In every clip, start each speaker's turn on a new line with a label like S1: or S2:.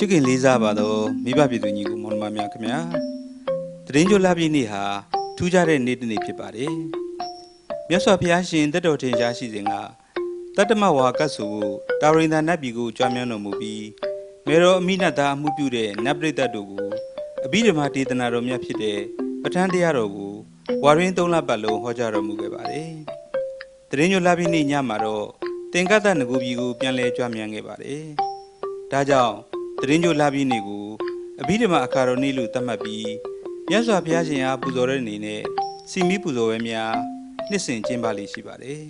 S1: ချစ်ခင်လေးစားပါတော့မိဘပြည်သူညီကိုမောင်နှမများခင်ဗျာတရင်ကြိုလာပြည့်နေ့ဟာထူးခြားတဲ့နေ့တစ်နေ့ဖြစ်ပါတယ်မြတ်စွာဘုရားရှင်တက်တော်ထင်ရှားရှိစဉ်ကတတ္တမဝါကတ်ဆိုဖို့တာဝရိန္ဒာနတ်ပြည်ကိုကြွားမြန်းတော်မူပြီးမေတော်အမိနတ်သားအမှုပြုတဲ့နတ်ပရိသတ်တို့ကိုအဘိဓမ္မာဒေသနာတော်မြတ်ဖြစ်တဲ့ပဋ္ဌာန်းတရားတော်ကိုဝါရင်းသုံးလပတ်လုံးဟောကြားတော်မူခဲ့ပါတယ်တရင်ကြိုလာပြည့်နေ့ညမှာတော့သင်္ကတ္တငကူပြည်ကိုပြန်လည်ကြွားမြန်းခဲ့ပါတယ်ဒါကြောင့် တရင်ကြိုလာပြီးနေကိုအဘိဓမ္မာအခါတော်နေ့လို့သတ်မှတ်ပြီးမြတ်စွာဘုရားရှင်အားပူဇော်တဲ့အနေနဲ့စီမီပူဇော်ဝဲများနှစ်စဉ်ကျင်းပလေးရှိပါတယ်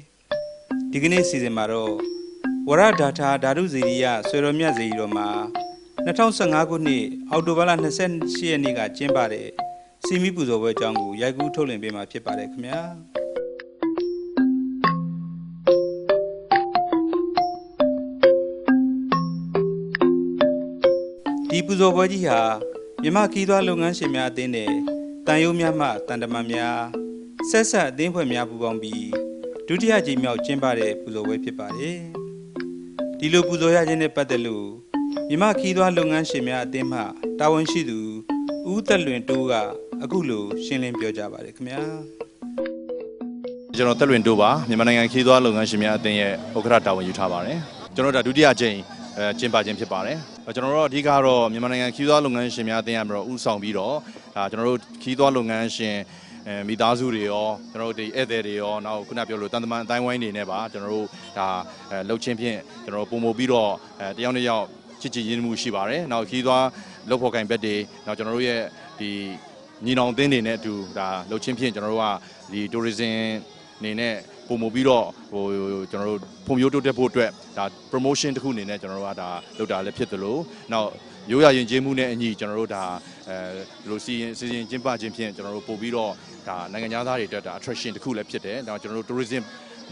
S1: ။ဒီကနေ့စီစဉ်မှာတော့ဝရဒါထာဓာတုဇေရိယဆွေတော်မြတ်ဇေရီတော်မှာ2015ခုနှစ်အောက်တိုဘာလ28ရက်နေ့ကကျင်းပတဲ့စီမီပူဇော်ပွဲအကြောင်းကိုရိုက်ကူးထုတ်လွှင့်ပေးမှာဖြစ်ပါတယ်ခင်ဗျာ။ ဒီပူဇော်ပွဲကြီးဟာမြမခီးသွွားလုပ်ငန်းရှင်များအသင်းနဲ့တန်ယိုးများမှတန်တမန်များဆက်ဆက်အသင်းဖွဲ့များပူးပေါင်းပြီးဒုတိယကြိမ်မြောက်ကျင်းပတဲ့ပူဇော်ပွဲဖြစ်ပါတယ်။ဒီလိုပူဇော်ရခြင်းနဲ့ပတ်သက်လို့မြမခီးသွွားလုပ်ငန်းရှင်များအသင်းမှတာဝန်ရှိသူဦးသက်လွင်တိုးကအခုလိုရှင်းလင်းပြောကြားပါတယ်ခင်ဗျာ။
S2: ကျွန်တော်တက်လွင်တို့ပါမြန်မာနိုင်ငံခီးသွွားလုပ်ငန်းရှင်များအသင်းရဲ့ဥက္ကဋ္ဌတာဝန်ယူထားပါတယ်ကျွန်တော်တို့ဒါဒုတိယကြိမ် အဲကျင်းပခြင်းဖြစ်ပါတယ်ကျွန်တော်တို့အဓိကတော့မြန်မာနိုင်ငံခီးသွွားလုပ်ငန်းရှင်များအသင်းရမှာတော့ဥဆောင်ပြီးတော့ဒါကျွန်တော်တို့ခီးသွွားလုပ်ငန်းရှင်အဲမိသားစုတွေရောကျွန်တော်တို့ဒီဧည့်သည်တွေရောနောက်ခုနပြောလို့တန်တမန်အတိုင်းဝိုင်းနေနဲ့ပါကျွန်တော်တို့ဒါအဲလှုပ်ချင်းဖြင့်ကျွန်တော်တို့ပုံမပြီးတော့အဲတယောက်တစ်ယောက်ချစ်ချစ်ရင်းနှီးမှုရှိပါတယ်နောက်ခီးသွွားလုပ်ဖို့ကင်ဘက်တွေနောက်ကျွန်တော်တို့ရဲ့ဒီညီနောင်အသင်းတွေနဲ့အတူဒါလှုပ်ချင်းဖြင့်ကျွန်တော်တို့ကဒီ tourism အနေနဲ့ ပုံမပြီးတော့ဟိုကျွန်တော်တို့ဖွံ့ဖြိုးတိုးတက်ဖို့အတွက်ဒါ promotion တစ်ခုအနေနဲ့ကျွန်တော်တို့ကဒါလုပ်တာလည်းဖြစ်သလိုနောက်ရိုးရာယဉ်ကျေးမှုနဲ့အညီကျွန်တော်တို့ဒါအဲဒီလိုစီရင်စီရင်ကျင်းပခြင်းဖြင့်ကျွန်တော်တို့ပို့ပြီးတော့ဒါနိုင်ငံသားတွေအတွက်ဒါ attraction တစ်ခုလည်းဖြစ်တယ်ဒါကျွန်တော်တို့ tourism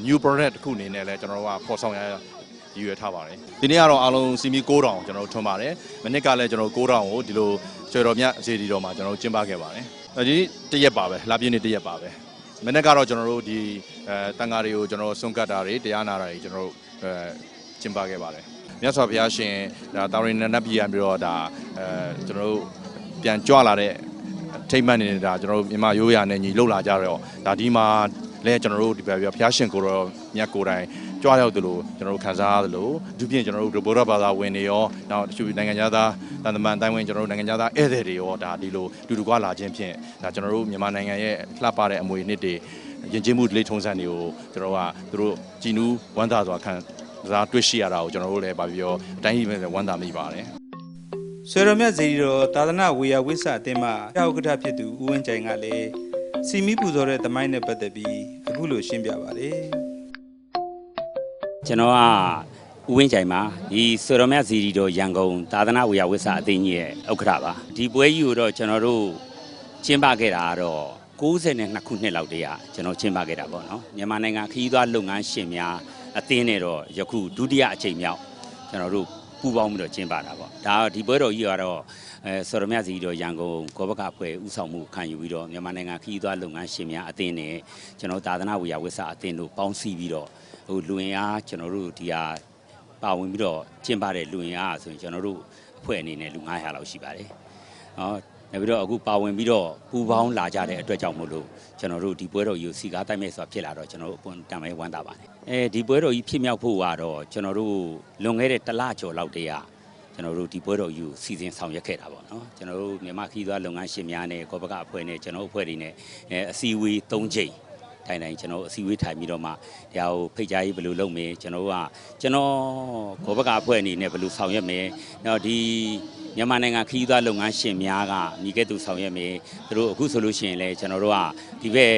S2: new product တစ်ခုအနေနဲ့လည်းကျွန်တော်တို့ကပေါ်ဆောင်ရရည်ရွယ်ထားပါတယ်ဒီနေ့ကတော့အားလုံးစီမီ9000ကျွန်တော်တို့ထွန်းပါတယ်မနစ်ကလည်းကျွန်တော်တို့9000ကိုဒီလိုကျွေတော်မြတ်ဈေးဒီတော်မှာကျွန်တော်တို့ကျင်းပခဲ့ပါတယ်အဲဒီတရက်ပါပဲလာပြည့်နေ့တရက်ပါပဲ မနေ့ကတော့ကျွန်တော်တို့ဒီအဲတန်ဃာတွေကိုကျွန်တော်တို့ဆွန့်ကတ်တာတွေတရားနာတာတွေကျွန်တော်တို့အဲကျင်းပခဲ့ပါတယ်မြတ်စွာဘုရားရှင်ဒါတာဝရိနတ်ပြည်ရပြီးတော့ဒါအဲကျွန်တော်တို့ပြန်ကြွလာတဲ့ထိမ့်မှတ်နေတာကျွန်တော်တို့မြန်မာရိုးရာနဲ့ညီလှုပ်လာကြတော့ဒါဒီမှာလဲကျွန်တော်တို့ဒီဘက်ဘုရားရှင်ကိုတော့မြတ်ကိုယ်တိုင် ကြွရောက်တယ်လို့ကျွန်တော်တို့ခံစားရတယ်လို့အထူးဖြင့်ကျွန်တော်တို့ဗုဒ္ဓဘာသာဝင်တွေရောနောက်တချို့နိုင်ငံသားတန်တမန်အတိုင်းဝင်ကျွန်တော်တို့နိုင်ငံသားဧည့်သည်တွေရောဒါဒီလိုတူတူကွာလာခြင်းဖြင့်ဒါကျွန်တော်တို့မြန်မာနိုင်ငံရဲ့လှပတဲ့အမွေနှစ်တွေယဉ်ကျေးမှုလေးထုံးစံတွေကိုကျွန်တော်ကသူတို့ကြည်နူးဝမ်းသာစွာခံစားတွေ့ရှိရတာကိုကျွန်တော်တို့လည်းဗာပြောအတိုင်းကြီးပဲဝမ်းသာမိပါတယ်
S1: ဆွေတော်မြတ်ဇေဒီတော်သာသနာဝေယဝိဆအသင်းမှတာဝကထဖြစ်သူဦးဝင်းကြိုင်ကလည်းစီမီပူဇော်တဲ့သမိုင်းနဲ့ပတ်သက်ပြီးအခုလိုရှင်းပြပါတယ်
S3: ကျွန်တော်ကဦးဝင်းကြိုင်ပါဒီစေရမတ်ဇီရီတော်ရန်ကုန်သာသနာဝေယဝိဆာအသင်းကြီးရဲ့ဥက္ကဋ္ဌပါဒီပွဲကြီးကိုတော့ကျွန်တော်တို့ကျင်းပခဲ့တာကတော့62ခုနှစ်လောက်တည်းကကျွန်တော်ကျင်းပခဲ့တာပေါ့နော်မြန်မာနိုင်ငံခရီးသွားလုပ်ငန်းရှင်များအသင်းနဲ့တော့ယခုဒုတိယအကြိမ်မြောက်ကျွန်တော်တို့ပူးပေါင်းပြီးတော့ကျင်းပတာပေါ့ဒါဒီပွဲတော်ကြီးကတော့ အဲစေရမတ်ဇီရီတော်ရန်ကုန်ကောဘကအဖွဲ့ဦးဆောင်မှုခံယူပြီးတော့မြန်မာနိုင်ငံခရီးသွားလုပ်ငန်းရှင်များအသင်းနဲ့ကျွန်တော်သာသနာဝေယဝိဆာအသင်းတို့ပေါင်းစည်းပြီးတော့ဟိုလူရင်အားကျွန်တော်တို့ဒီဟာပါဝင်ပြီးတော့ကျင်းပတဲ့လူရင်အားဆိုရင်ကျွန်တော်တို့အဖွဲ့အနေနဲ့လူ900လောက်ရှိပါတယ်။ဟောနောက်ပြီးတော့အခုပါဝင်ပြီးတော့ပူပေါင်းလာကြတဲ့အတွက်ကြောင့်မို့လို့ကျွန်တော်တို့ဒီပွဲတော်ကြီးကိုစီကားတိုက်မဲ့ဆိုတာဖြစ်လာတော့ကျွန်တော်တို့အပွင့်တံမဲဝမ်းသာပါတယ်။အဲဒီပွဲတော်ကြီးဖြစ်မြောက်ဖို့ကတော့ကျွန်တော်တို့လွန်ခဲ့တဲ့တစ်လကျော်လောက်တည်းက ကျွန်တော်တို့ဒီပွဲတော်ကြီးကိုစီစဉ်ဆောင်ရွက်ခဲ့တာပေါ့နော်။ကျွန်တော်တို့မြန်မာခီးသွွားလုပ်ငန်းရှင်များနဲ့ကောပကအဖွဲ့နဲ့ကျွန်တော်တို့အဖွဲ့တွေနဲ့အဲအစည်းအဝေး၃ချိန်ထိုင်တိုင်းကျွန်တော်တို့အစည်းအဝေးထိုင်ပြီးတော့မှဒါကိုဖိတ်ကြားရေးဘယ်လိုလုပ်မလဲကျွန်တော်တို့ကကျွန်တော်ဘောဘကအဖွဲ့အနေနဲ့ဘယ်လိုဆောင်ရွက်မလဲနောက်ဒီမြန်မာနိုင်ငံခရီးသွားလုပ်ငန်းရှင်များကမိကဲသူဆောင်ရွက်မယ်သူတို့အခုဆိုလို့ရှိရင်လည်းကျွန်တော်တို့ကဒီဘက်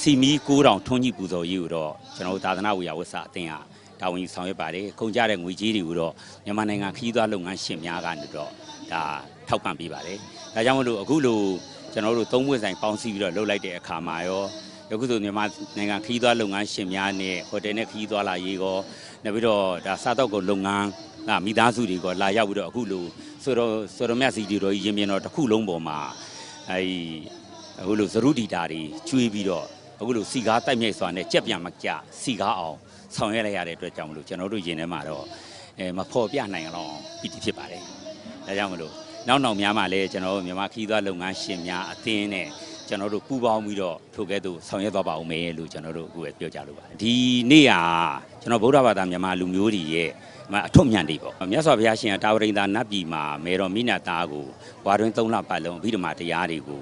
S3: စီမီ9000ထွန်းကြီးပူဇော်ရေးကိုတော့ကျွန်တော်တို့သာသနာဝေယဝဆအသင်းက တာဝန်ယူဆောင်ရွက်ပါတယ်ကုန်ကြတဲ့ငွေကြေးတွေကိုတော့မြန်မာနိုင်ငံခရီးသွားလုပ်ငန်းရှင်များကနေတော့ဒါထောက်ပံ့ပေးပါတယ်ဒါကြောင့်မလို့အခုလိုကျွန်တော်တို့သုံးပွင့်ဆိုင်ပေါင်းစည်းပြီးတော့လှုပ်လိုက်တဲ့အခါမှာရောယခုဆိုမြန်မာနိုင်ငံခရီးသွားလုပ်ငန်းရှင်များနဲ့ဟိုတယ်နဲ့ခရီးသွားလာရေးကောနောက်ပြီးတော့ဒါစားတော့ကိုလုပ်ငန်းကမိသားစုတွေကလာရောက်ပြီးတော့အခုလိုဆိုတော့ဆိုတော့မြတ်စီတီတော်ကြီးရင်မြင်တော့တစ်ခုလုံးပေါ်မှာအဲဒီအခုလိုသရုတီတာတွေကျွေးပြီးတော့ အခုလိုစီကားတိုက်မြိုက်စွာနဲ့ကြက်ပြန်မကြစီကားအောင်ဆောင်ရွက်လိုက်ရတဲ့အတွက်ကြောင့်မလို့ကျွန်တော်တို့ယင်ထဲမှာတော့အဲမဖော်ပြနိုင်အောင်ပီတိဖြစ်ပါတယ်ဒါကြောင့်မလို့နောက်နောက်များမှလည်းကျွန်တော်တို့မြန်မာခီးသွွားလုပ်ငန်းရှင်များအသင်းနဲ့ကျွန်တော်တို့ပူးပေါင်းပြီးတော့ထိုကဲ့သို့ဆောင်ရွက်သွားပါဦးမယ်လို့ကျွန်တော်တို့အခုပဲပြောကြလိုပါတယ်ဒီနေ့ဟာကျွန်တော်ဗုဒ္ဓဘာသာမြန်မာလူမျိုးတွေရဲ့မအထွတ်မြတ်တွေပေါ့မြတ်စွာဘုရားရှင်ကတာဝရိန္ဒာနတ်ပြည်မှာမေတော်မိနာသားကိုဝါတွင်၃လပတ်လုံးအဘိဓမ္မာတရားတွေကို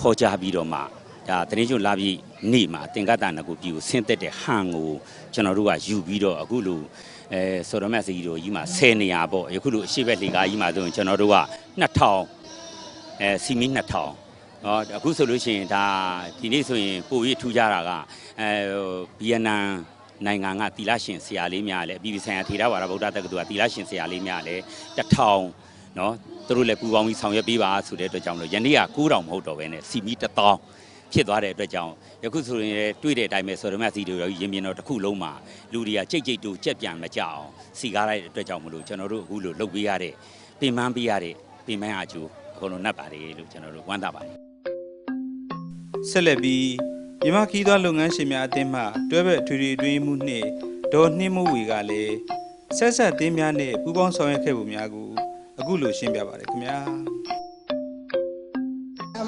S3: ဟောကြားပြီးတော့မှ ဒါတနင်္ဂနွေလာပြီးနေ့မှာတင်ကတနာကိုပြည်ကိုဆင်းသက်တဲ့ဟန်ကိုကျွန်တော်တို့ကယူပြီးတော့အခုလိုအဲဆိုတော့မက်စီတို့ကြီးမှာ10နေရာပေါ့ယခုလိုအရှိဘက်လေကားကြီးမှာဆိုရင်ကျွန်တော်တို့က2000အဲစီမီ2000နော်အခုဆိုလို့ရှိရင်ဒါဒီနေ့ဆိုရင်ပို့ရထူကြတာကအဲဗီယက်နမ်နိုင်ငံကတီလာရှင်ဆရာလေးများလည်းအပြည်ပြည်ဆိုင်ရာထေရဝါဒဗုဒ္ဓတက္ကသိုလ်ကတီလာရှင်ဆရာလေးများလည်းတထောင်နော်သူတို့လည်းပူပေါင်းပြီးဆောင်ရွက်ပေးပါဆိုတဲ့အတွက်ကြောင့်မလို့ယနေ့က9000မဟုတ်တော့ဘဲနဲ့စီမီ1000 ဖြစ်သွားတဲ့အတွက်ကြောင့်ယခုဆိုရင်လည်းတွေ့တဲ့အတိုင်းပဲဆိုရမက်စီတို့ရောရင်မြင်တော့တစ်ခုလုံးမှာလူတွေကကြိတ်ကြိတ်တူကြက်ပြန်မကြအောင်စီကားလိုက်တဲ့အတွက်ကြောင့်မလို့ကျွန်တော်တို့အခုလိုလုပ်ပေးရတဲ့ပင်ပန်းပေးရတဲ့ပင်ပန်းအကျိုးအကုန်လုံးနှက်ပါတယ်လို့ကျွန်တော်တို့ဝမ်းသာပါတယ်
S1: ဆက်လက်ပြီးမြန်မာခီးသွွားလုပ်ငန်းရှင်များအသင်းမှတွဲဘက်ထွေထွေအတွင်းမှုနှင့်ဒေါ်နှင်းမိုးဝေကလည်းဆက်ဆက်သင်းများနဲ့ပူးပေါင်းဆောင်ရွက်ခဲ့ပုံများကိုအခုလိုရှင်းပြပါတယ်ခင်ဗျာ
S4: အ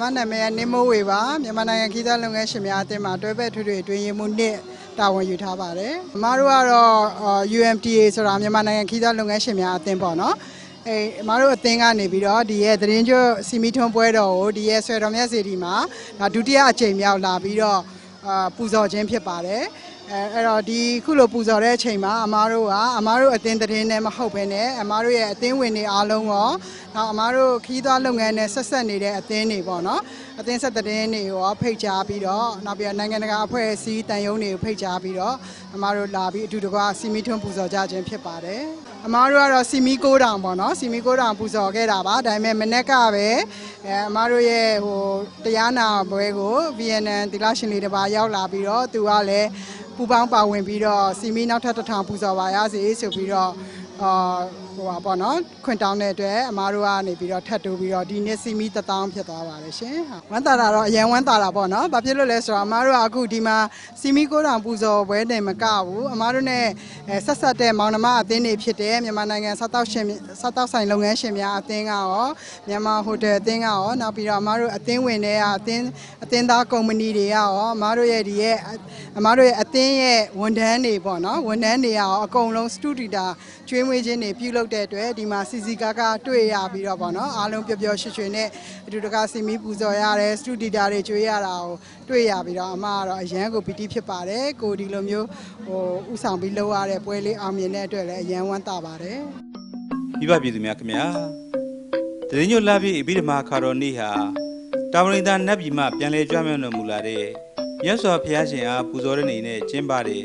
S4: မနာမည်ကနေမိုးဝေပါမြန်မာနိုင်ငံခီးသားလုပ်ငန်းရှင်များအသင်းမှာတွဲဘက်ထွေထွေအတွင်းရေးမှူးနှစ်တာဝန်ယူထားပါတယ်။အမတို့ကတော့အော် UMTA ဆိုတာမြန်မာနိုင်ငံခီးသားလုပ်ငန်းရှင်များအသင်းပေါ့နော်။အဲအမတို့အသင်းကနေပြီးတော့ဒီရဲ့သတင်းကျွတ်စီမီထွန်းပွဲတော်ကိုဒီရဲ့ဆွေတော်မြတ်စီဒီမှာဒါဒုတိယအကြိမ်မြောက်လာပြီးတော့အာပူဇော်ခြင်းဖြစ်ပါတယ်။ အဲအဲ့တော့ဒီခုလိုပူဇော်တဲ့အချိန်မှာအမားတို့ကအမားတို့အသင်းသတင်းနဲ့မဟုတ်ဘဲနဲ့အမားတို့ရဲ့အသင်းဝင်တွေအားလုံးရောနောက်အမားတို့ခီးသွွားလုပ်ငန်းနဲ့ဆက်ဆက်နေတဲ့အသင်းတွေပေါ့နော်အသင်းဆက်သတင်းတွေရောဖိတ်ကြားပြီးတော့နောက်ပြီးတော့နိုင်ငံတကာအဖွဲ့အစည်းတန်ယုံတွေကိုဖိတ်ကြားပြီးတော့အမားတို့လာပြီးအတူတကွစီမီထွန်းပူဇော်ကြခြင်းဖြစ်ပါတယ်အမားတို့ကတော့စီမီကိုတောင်ပေါ့နော်စီမီကိုတောင်ပူဇော်ခဲ့တာပါဒါပေမဲ့မနေ့ကပဲအဲအမားတို့ရဲ့ဟိုတရားနာပွဲကို VNN တီလာရှင်လေးတစ်ပါးရောက်လာပြီးတော့သူကလည်း ပူပေါင်းပါဝင်ပြီးတော့စီမီနောက်ထပ်တစ်ထောင်ပူဇော်ပါရစေဆိုပြီးတော့အာ ဟိုပါပေါ့နော်ခွင့်တောင်းတဲ့အတွက်အမားတို့ကနေပြီးတော့ထပ်တိုးပြီးတော့ဒီနေ့စီမီတစ်တောင်းဖြစ်သွားပါတယ်ရှင်ဟုတ်ဝမ်းသာတာတော့အရင်ဝမ်းသာတာပေါ့နော်ဘာဖြစ်လို့လဲဆိုတော့အမားတို့ကအခုဒီမှာစီမီကိုတောင်ပူဇော်ပွဲတင်မကဘူးအမားတို့ ਨੇ ဆက်ဆက်တဲ့မောင်နှမအသင်းတွေဖြစ်တဲ့မြန်မာနိုင်ငံစားတောက်ရှင်စားတောက်ဆိုင်လုပ်ငန်းရှင်များအသင်းကရောမြန်မာဟိုတယ်အသင်းကရောနောက်ပြီးတော့အမားတို့အသင်းဝင်တွေကအသင်းအသင်းသားကုမ္ပဏီတွေကရောအမားတို့ရဲ့ဒီရဲ့အမားတို့ရဲ့အသင်းရဲ့ဝန်ထမ်းတွေပေါ့နော်ဝန်ထမ်းတွေရောအကုန်လုံးစတူဒီတာကျွေးမွေးခြင်းတွေပြုလုပ်တဲ့အတွက်ဒီမှာစီစီကားကားတွေ့ရပြီးတော့ပေါ့နော်အားလုံးပျော်ပျော်ရွှင်ရွှင်နဲ့အတူတကာစီမီပူဇော်ရတယ်စတူဒီတာတွေကျွေးရတာကိုတွေ့ရပြီးတော့အမကတော့အရန်ကိုပီတိဖြစ်ပါတယ်ကိုဒီလိုမျိုးဟိုဥဆောင်ပြီးလုပ်ရတဲ့ပွဲလေးအောင်မြင်တဲ့အတွက်လည်းအရန်ဝမ်းသာပါတယ်
S1: မိဘပြည်သူများခင်ဗျာတရင်ညွတ်လာပြီးအဘိဓမ္မာခါတော်နေ့ဟာတာဝရိန္ဒာနတ်ပြည်မှပြန်လည်ကြွမြောက်တော်မူလာတဲ့မြတ်စွာဘုရားရှင်အားပူဇော်တဲ့နေနဲ့ကျင်းပတဲ့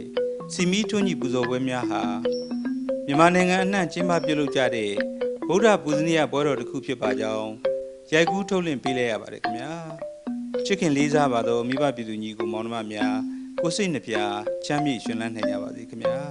S1: စီမီထွန်းကြီးပူဇော်ပွဲများဟာ မြန်မာနိုင်ငံအနှံ့ကျင်းပပြုလုပ်ကြတဲ့ဗုဒ္ဓပူဇနီယပွဲတော်တစ်ခုဖြစ်ပါကြောင်းရိုက်ကူးထုတ်လင့်ပေးလိုက်ရပါတယ်ခင်ဗျာချစ်ခင်လေးစားပါသောမိဘပြည်သူညီကိုမောင်နှမများကိုယ်စိတ်နှပြချမ်းမြေ့ရှင်လန်းနိုင်ကြပါစေခင်ဗျာ